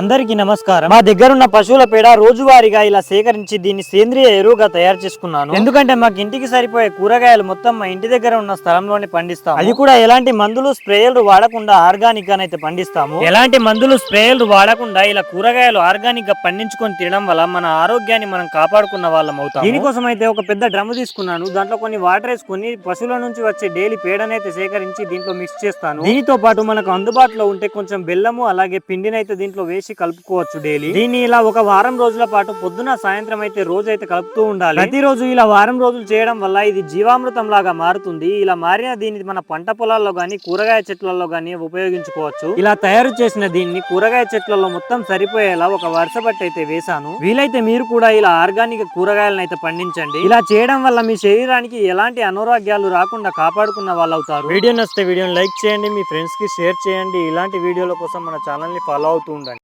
అందరికీ నమస్కారం. మా దగ్గర ఉన్న పశువుల పేడ రోజువారీగా ఇలా సేకరించి దీన్ని సేంద్రియ ఎరువుగా తయారు చేసుకున్నాను. ఎందుకంటే మాకు ఇంటికి సరిపోయే కూరగాయలు మొత్తం మా ఇంటి దగ్గర ఉన్న స్థలంలోనే పండిస్తాం అది కూడా ఎలాంటి మందులు స్ప్రేయర్లు వాడకుండా ఆర్గానిక్గా అయితే పండిస్తాము. ఎలాంటి మందులు స్ప్రేయర్లు వాడకుండా ఇలా కూరగాయలు ఆర్గానిక్గా పండించుకొని తినడం వల్ల మన ఆరోగ్యాన్ని మనం కాపాడుకున్న వాళ్ళం అవుతాం దీనికోసం అయితే ఒక పెద్ద డ్రమ్ తీసుకున్నాను. దాంట్లో కొన్ని వాటర్ వేసుకొని పశువుల నుంచి వచ్చే డైలీ పేడనైతే సేకరించి దీంట్లో మిక్స్ చేస్తాను. దీనితో పాటు మనకు అందుబాటులో ఉంటే కొంచెం బెల్లము అలాగే పిండినైతే దీంట్లో వేసి కలుపుకోవచ్చు డైలీ దీన్ని ఇలా ఒక వారం రోజుల పాటు పొద్దున సాయంత్రం అయితే రోజు అయితే కలుపుతూ ఉండాలి. ప్రతిరోజు ఇలా వారం రోజులు చేయడం వల్ల ఇది జీవామృతం లాగా మారుతుంది. ఇలా మారిన దీన్ని మన పంట పొలాల్లో గానీ కూరగాయ చెట్లలో గానీ ఉపయోగించుకోవచ్చు. ఇలా తయారు చేసిన దీన్ని కూరగాయ చెట్లలో మొత్తం సరిపోయేలా ఒక వరుస అయితే వేశాను. వీలైతే మీరు కూడా ఇలా ఆర్గానిక్ కూరగాయలను అయితే పండించండి. ఇలా చేయడం వల్ల మీ శరీరానికి ఎలాంటి అనారోగ్యాలు రాకుండా కాపాడుకున్న వాళ్ళు అవుతారు వీడియో నచ్చితే వీడియోని లైక్ చేయండి మీ ఫ్రెండ్స్కి షేర్ చేయండి. ఇలాంటి వీడియోల కోసం మన ఛానల్ని ఫాలో అవుతూ ఉండండి.